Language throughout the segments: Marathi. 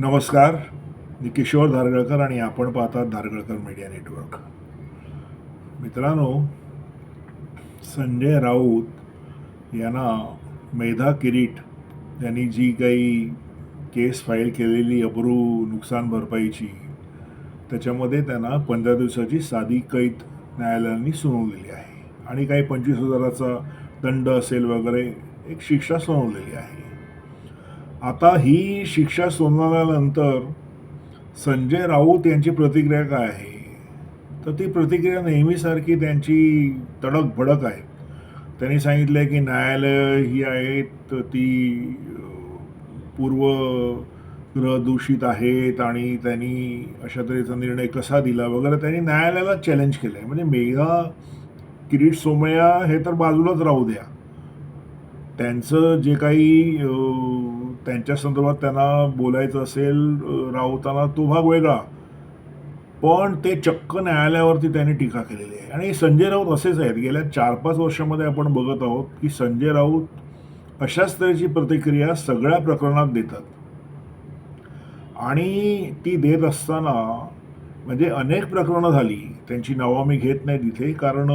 नमस्कार मी किशोर धारगळकर आणि आपण पाहतात धारगळकर मीडिया नेटवर्क. मित्रांनो संजय राऊत यांना मेधा किरीट यांनी जी काही केस फाईल केलेली अब्रू नुकसान भरपाईची त्याच्यामध्ये त्यांना पंधरा दिवसाची साधी कैद न्यायालयाने सुनावलेली आहे. आणि काही पंचवीस हजाराचा दंड असेल वगैरे एक शिक्षा सुनावलेली आहे. आता ही शिक्षा सुनावल्यानंतर संजय राऊत यांची प्रतिक्रिया काय आहे? तर ती प्रतिक्रिया नेहमीसारखी त्यांची तडक भडक आहे. त्यांनी सांगितलं की न्यायालय ही आहेत ती पूर्व दूषित आहेत आणि त्यांनी अशा तऱ्हेचा निर्णय कसा दिला वगैरे त्यांनी न्यायालयाला चॅलेंज केलं आहे म्हणजे मेघा किरीट सोमय्या हे तर बाजूलाच राहू द्या. त्यांचं जे काही त्यांच्या संदर्भात त्यांना बोलायचं असेल राऊतांना तो भाग वेगळा. पण ते चक्क न्यायालयावरती त्यांनी टीका केलेली आहे. आणि संजय राऊत असेच आहेत. गेल्या चार पाच वर्षामध्ये आपण बघत आहोत की संजय राऊत अशाच तऱ्हेची प्रतिक्रिया सगळ्या प्रकरणात देतात. आणि ती देत असताना म्हणजे अनेक प्रकरणं झाली. त्यांची नावं मी घेत नाही तिथे कारण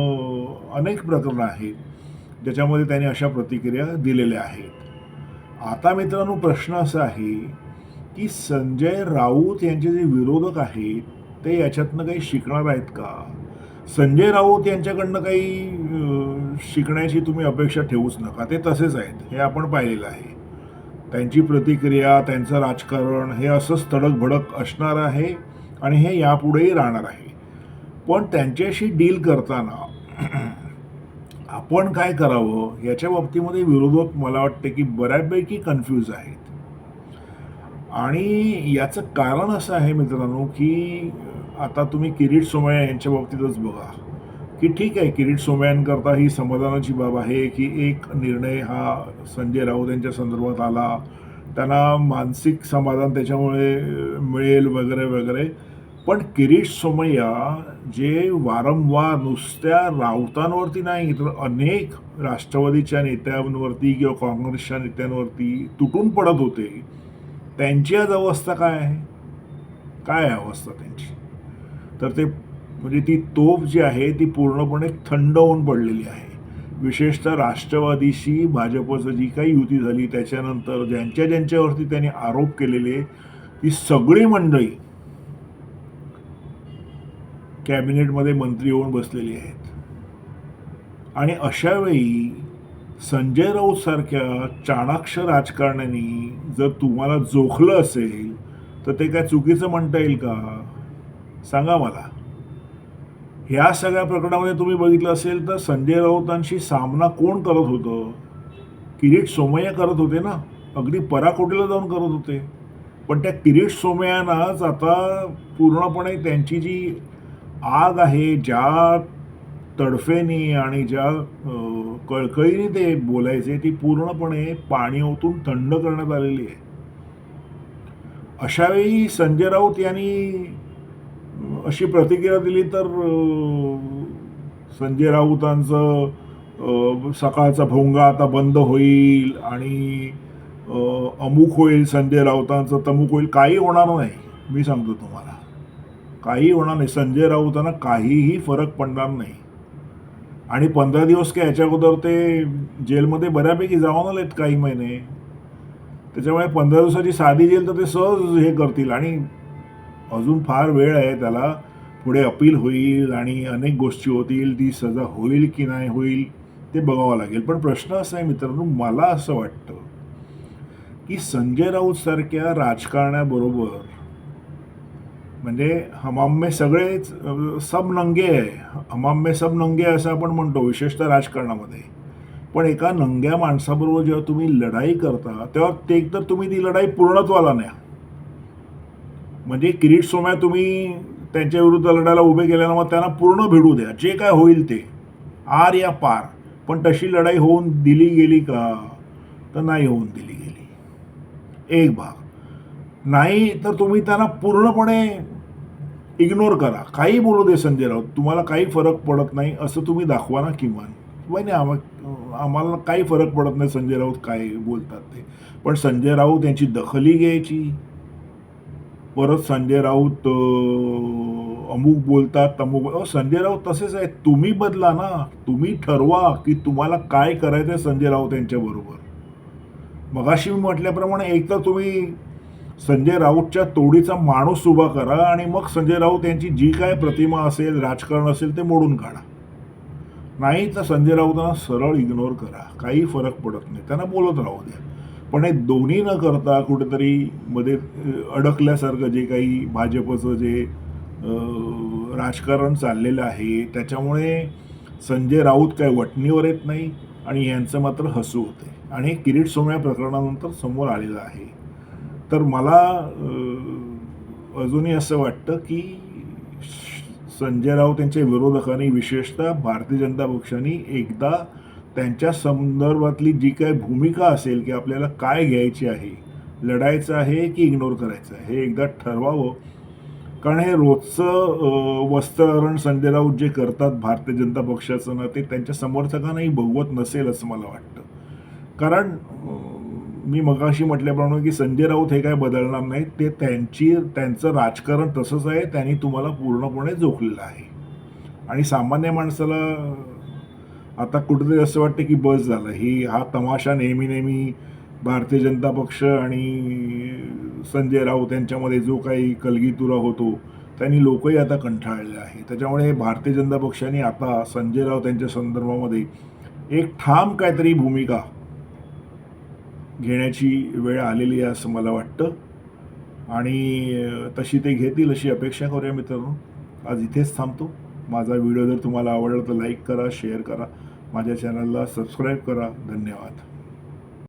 अनेक प्रकरणं आहेत ज्याच्यामध्ये त्यांनी अशा प्रतिक्रिया दिलेल्या आहेत. आता मित्रांनो प्रश्न असा आहे की संजय राऊत यांचे जे विरोधक आहेत ते याच्यातनं काही शिकणार आहेत का? संजय राऊत यांच्याकडनं काही शिकण्याची तुम्ही अपेक्षा ठेवूच नका. ते तसेच आहेत. हे आपण पाहिलेलं आहे. त्यांची प्रतिक्रिया त्यांचं राजकारण हे असंच तडक भडक असणार आहे आणि हे यापुढेही राहणार आहे. पण त्यांच्याशी डील करताना आपण काय करावं याच्या बाबतीमध्ये विरोधक मला वाटते की बऱ्यापैकी कन्फ्यूज आहेत. आणि याचं कारण असं आहे मित्रांनो की आता तुम्ही किरीट सोमया यांच्या बाबतीतच बघा की ठीक आहे किरीट सोमयांकरता ही समाधानाची बाब आहे की एक निर्णय हा संजय राऊत यांच्या संदर्भात आला. त्यांना मानसिक समाधान त्याच्यामुळे मिळेल वगैरे वगैरे. पण किरीट सोमय्या जे वारंवार नुसत्या राऊतांवरती नाही तर अनेक राष्ट्रवादीच्या नेत्यांवरती किंवा काँग्रेसच्या नेत्यांवरती तुटून पडत होते त्यांची आज अवस्था काय आहे? काय आहे अवस्था त्यांची? तर ते म्हणजे ती तोफ जी आहे ती पूर्णपणे थंड होऊन पडलेली आहे. विशेषतः राष्ट्रवादीशी भाजपचं जी काही युती झाली त्याच्यानंतर ज्यांच्या ज्यांच्यावरती त्यांनी आरोप केलेले ती सगळी मंडळी कॅबिनेटमध्ये मंत्री होऊन बसलेली आहेत. आणि अशावेळी संजय राऊत सारख्या चाणाक्ष राजकारण्यानी जर तुम्हाला जोखलं असेल तर ते काय चुकीचं म्हणता येईल का? सांगा मला. ह्या सगळ्या प्रकरणामध्ये तुम्ही बघितलं असेल तर संजय राऊतांशी सामना कोण करत होतं? किरीट सोमय्या करत होते ना? अगदी पराकोटीला जाऊन करत होते. पण त्या किरीट सोमय्यानाच आता पूर्णपणे त्यांची जी आग आहे ज्या तडफेनी आणि ज्या कळकळीने ते बोलायचे ती पूर्णपणे पाणी ओतून थंड करण्यात आलेली आहे. अशावेळी संजय राऊत यांनी अशी प्रतिक्रिया दिली तर संजय राऊतांचं सकाळचा भोंगा आता बंद होईल आणि अमुक होईल संजय राऊतांचं तमुक होईल काही होणार नाही मी सांगतो तुम्हाला. काही होणार नाही. संजय राऊतांना काहीही फरक पडणार नाही. आणि पंधरा दिवस काय याच्या अगोदर ते जेलमध्ये बऱ्यापैकी जाऊन आलेत काही महिने. त्याच्यामुळे पंधरा दिवसाची साधी जेल तर ते सहज हे करतील. आणि अजून फार वेळ आहे त्याला. पुढे अपील होईल आणि अनेक गोष्टी होतील. ती सजा होईल की नाही होईल ते बघावं लागेल. पण प्रश्न असा आहे मित्रांनो मला असं वाटतं की संजय राऊत सारख्या राजकारण्याबरोबर म्हणजे हमाम में सगळेच सब नंगे आहे. हमाम में सब नंगे असं आपण म्हणतो विशेषतः राजकारणामध्ये. पण एका नंग्या माणसाबरोबर जेव्हा तुम्ही लढाई करता तेव्हा ते एकतर तुम्ही ती लढाई पूर्णत्वाला न्या. म्हणजे किरीट सोम्या तुम्ही त्यांच्या विरुद्ध लढायला उभे केल्यानं मग त्यांना पूर्ण भिडू द्या. जे काय होईल ते. आर या पार. पण तशी लढाई होऊन दिली गेली का? तर नाही होऊन दिली गेली. एक भाग. नाही तर तुम्ही त्यांना पूर्णपणे इग्नोर करा. काही बोलू दे संजय राऊत तुम्हाला काही फरक पडत नाही असं तुम्ही दाखवा ना किमान. किंवा नाही आम्हा आम्हाला काही फरक पडत नाही संजय राऊत काय बोलतात ते. पण संजय राऊत यांची दखली घ्यायची. परत संजय राऊत अमुक बोलतात तमुक अहो संजय राऊत तसेच आहेत. तुम्ही बदला ना. तुम्ही ठरवा की तुम्हाला काय करायचं आहे संजय राऊत यांच्याबरोबर मगाशी मी म्हटल्याप्रमाणे एक तर तुम्ही संजय राऊतच्या तोडीचा माणूस उभा करा आणि मग संजय राऊत यांची जी काय प्रतिमा असेल राजकारण असेल ते मोडून काढा. नाही तर संजय राऊतांना सरळ इग्नोर करा. काही फरक पडत नाही. त्यांना बोलत राहू द्या. पण हे दोन्ही न करता कुठेतरी मध्ये अडकल्यासारखं जे काही भाजपचं जे राजकारण चाललेलं आहे त्याच्यामुळे संजय राऊत काय वटणीवर येत नाही आणि यांचं मात्र हसू होते आणि हे किरीट सोमया प्रकरणानंतर समोर आलेलं आहे. तर मला अजूनही असं वाटतं की संजय राऊत यांच्या विरोधकांनी विशेषतः भारतीय जनता पक्षाने एकदा त्यांच्या संदर्भातली जी काय भूमिका असेल की आपल्याला काय घ्यायची आहे लढायचं आहे की इग्नोर करायचं आहे हे एकदा ठरवावं. कारण हे रोजचं वस्त्रहरण संजय राऊत जे करतात भारतीय जनता पक्षाचं ना ते त्यांच्या समर्थकांनाही भगवत नसेल असं मला वाटतं. कारण मी मगाशी म्हटल्याप्रमाणे की संजय राऊत हे काय बदलणार नाहीत. ते त्यांची त्यांचं राजकारण तसंच आहे. त्यांनी तुम्हाला पूर्णपणे जोखलेलं आहे. आणि सामान्य माणसाला आता कुठेतरी असं वाटतं की बस झालं. ही हा तमाशा नेहमी नेहमी भारतीय जनता पक्ष आणि संजय राऊत यांच्यामध्ये जो काही कलगीतुरा होतो त्यांनी लोकही आता कंठाळले आहे. त्याच्यामुळे भारतीय जनता पक्षाने आता संजय राऊत यांच्या संदर्भामध्ये एक ठाम काहीतरी भूमिका घेण्याची वेळ आलेली आहे असं मला वाटतं. आणि तशी ते घेतील अशी अपेक्षा करूया मित्रांनो. आज इथेच थांबतो. माझा व्हिडिओ जर तुम्हाला आवडला तर लाईक करा शेअर करा. माझ्या चॅनलला सबस्क्राईब करा. धन्यवाद.